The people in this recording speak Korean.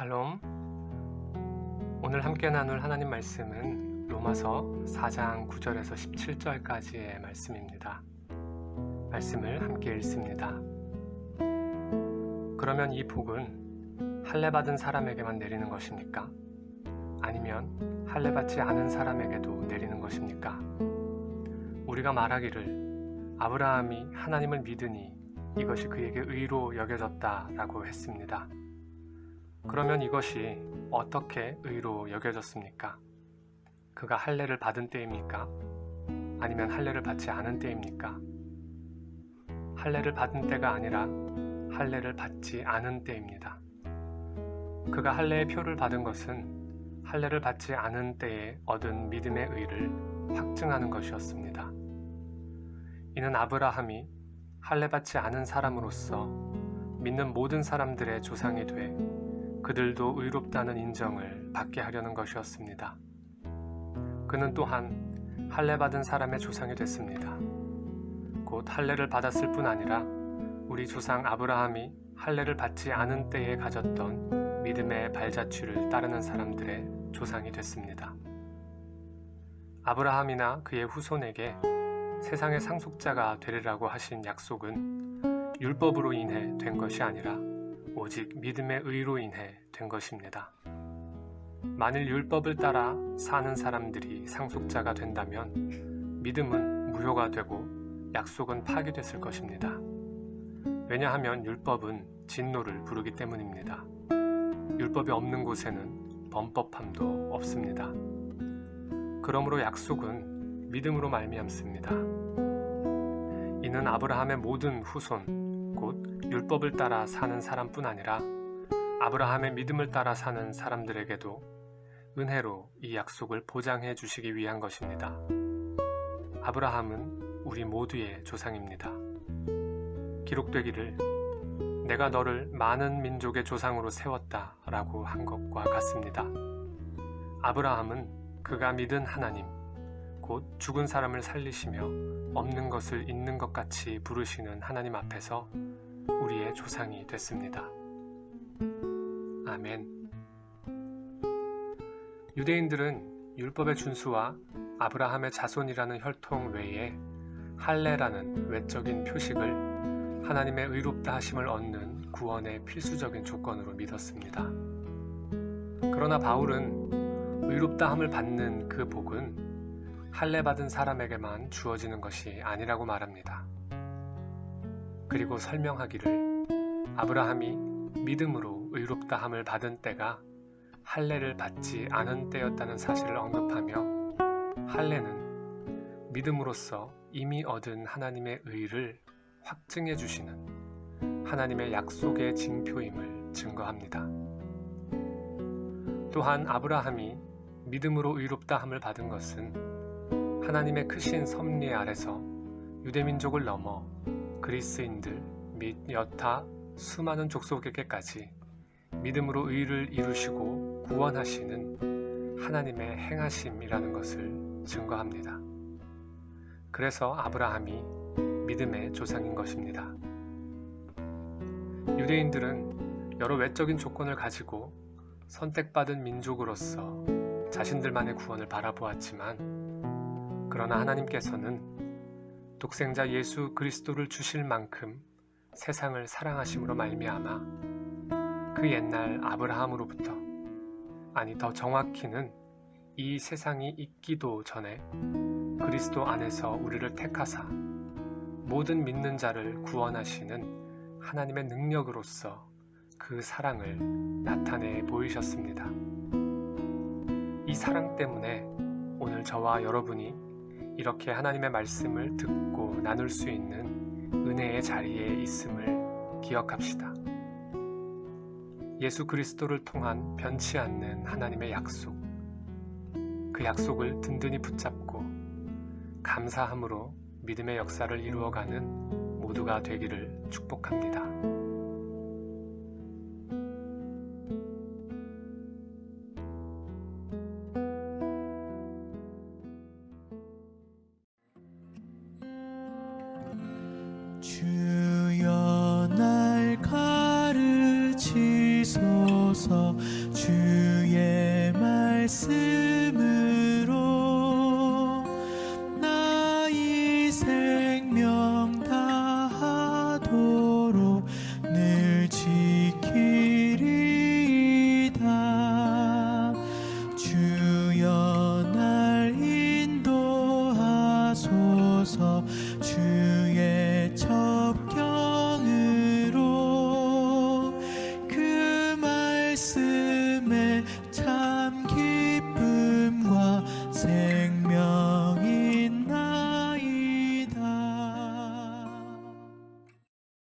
샬롬. 오늘 함께 나눌 하나님 말씀은 로마서 4장 9절에서 17절까지의 말씀입니다. 말씀을 함께 읽습니다. 그러면 이 복은 할례 받은 사람에게만 내리는 것입니까? 아니면 할례 받지 않은 사람에게도 내리는 것입니까? 우리가 말하기를 아브라함이 하나님을 믿으니 이것이 그에게 의로 여겨졌다라고 했습니다. 그러면 이것이 어떻게 의로 여겨졌습니까? 그가 할례를 받은 때입니까? 아니면 할례를 받지 않은 때입니까? 할례를 받은 때가 아니라 할례를 받지 않은 때입니다. 그가 할례의 표를 받은 것은 할례를 받지 않은 때에 얻은 믿음의 의를 확증하는 것이었습니다. 이는 아브라함이 할례 받지 않은 사람으로서 믿는 모든 사람들의 조상이 돼 그들도 의롭다는 인정을 받게 하려는 것이었습니다. 그는 또한 할례 받은 사람의 조상이 됐습니다. 곧 할례를 받았을 뿐 아니라 우리 조상 아브라함이 할례를 받지 않은 때에 가졌던 믿음의 발자취를 따르는 사람들의 조상이 됐습니다. 아브라함이나 그의 후손에게 세상의 상속자가 되리라고 하신 약속은 율법으로 인해 된 것이 아니라 오직 믿음의 의로 인해 된 것입니다. 만일 율법을 따라 사는 사람들이 상속자가 된다면 믿음은 무효가 되고 약속은 파기됐을 것입니다. 왜냐하면 율법은 진노를 부르기 때문입니다. 율법이 없는 곳에는 범법함도 없습니다. 그러므로 약속은 믿음으로 말미암습니다. 이는 아브라함의 모든 후손, 곧 율법을 따라 사는 사람뿐 아니라 아브라함의 믿음을 따라 사는 사람들에게도 은혜로 이 약속을 보장해 주시기 위한 것입니다. 아브라함은 우리 모두의 조상입니다. 기록되기를 내가 너를 많은 민족의 조상으로 세웠다 라고 한 것과 같습니다. 아브라함은 그가 믿은 하나님, 곧 죽은 사람을 살리시며 없는 것을 있는 것 같이 부르시는 하나님 앞에서 우리의 조상이 됐습니다. 아멘. 유대인들은 율법의 준수와 아브라함의 자손이라는 혈통 외에 할례라는 외적인 표식을 하나님의 의롭다 하심을 얻는 구원의 필수적인 조건으로 믿었습니다. 그러나 바울은 의롭다 함을 받는 그 복은 할례 받은 사람에게만 주어지는 것이 아니라고 말합니다. 그리고 설명하기를 아브라함이 믿음으로 의롭다 함을 받은 때가 할례를 받지 않은 때였다는 사실을 언급하며 할례는 믿음으로써 이미 얻은 하나님의 의를 확증해 주시는 하나님의 약속의 징표임을 증거합니다. 또한 아브라함이 믿음으로 의롭다 함을 받은 것은 하나님의 크신 섭리 아래서 유대민족을 넘어 그리스인들 및 여타 수많은 족속에게까지 믿음으로 의를 이루시고 구원하시는 하나님의 행하심이라는 것을 증거합니다. 그래서 아브라함이 믿음의 조상인 것입니다. 유대인들은 여러 외적인 조건을 가지고 선택받은 민족으로서 자신들만의 구원을 바라보았지만 그러나 하나님께서는 독생자 예수 그리스도를 주실 만큼 세상을 사랑하심으로 말미암아 그 옛날 아브라함으로부터 아니 더 정확히는 이 세상이 있기도 전에 그리스도 안에서 우리를 택하사 모든 믿는 자를 구원하시는 하나님의 능력으로서 그 사랑을 나타내 보이셨습니다. 이 사랑 때문에 오늘 저와 여러분이 이렇게 하나님의 말씀을 듣고 나눌 수 있는 은혜의 자리에 있음을 기억합시다. 예수 그리스도를 통한 변치 않는 하나님의 약속, 그 약속을 든든히 붙잡고 감사함으로 믿음의 역사를 이루어가는 모두가 되기를 축복합니다.